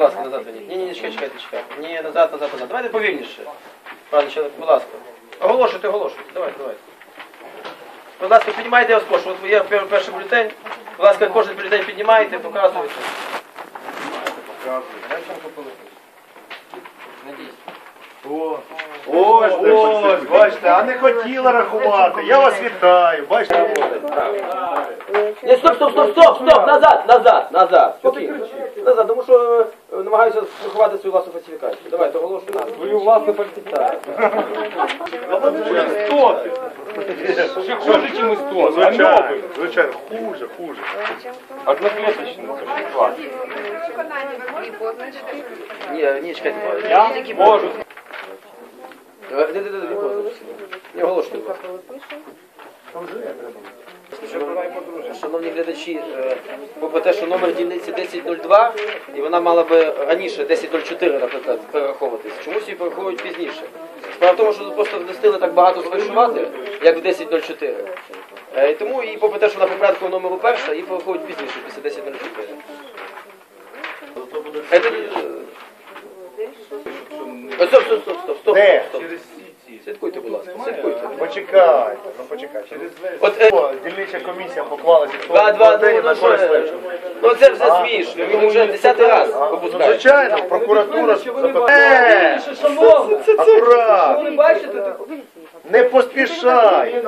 Будь ласка, назад верніть. Ні, ні, ні, чекайте, чекайте, чекайте. Ні, назад, назад, назад. Давайте повільніше. Пане чоловік, будь ласка. Оголошуйте, оголошуйте. Давайте, давайте. Будь ласка, піднімайте його скош. От є перший бюлетень. Будь ласка, кожен бюлетень піднімаєте, показуєте. Ось, ось, бачите, а не хотіла рахувати. Я вас вітаю. Бачите, Ні, стоп, стоп, стоп, стоп, стоп, назад, назад, назад. Намагаюся свою власну фальсифікацію. Давайте, оголошую нас. Свою власну фальсифікацію. Ще хуже, ніж істоти. звичайно, звичайно, хуже, хуже. Одноклеточний. Виконання ви позначити? Ні, ні, чекайте. Я можу. Е, де, де, де, де, Не оголошуйте. будь ласка. Шановні глядачі, е, попри те, що номер дільниці 1002, і вона мала би раніше 1004, наприклад, перераховуватись, чомусь її перераховують пізніше. Справа в тому, що тут просто не встигли так багато сфальшувати, як в 1004. Е, І тому і попри те, що вона по порядку номеру перша, її перераховують пізніше, після 1004. Це, е, Стоп, стоп, стоп, стоп, стоп, стоп. Слідкуйте, будь ласка, слідкуйте. Почекайте, ну почекайте. От, е, О, дільнича комісія поклалася. Два, два, ну, ну, що, легше. ну це вже смішно, він вже десятий раз Ну, звичайно, прокуратура запитає. Акурат, Ви бачите, не поспішай.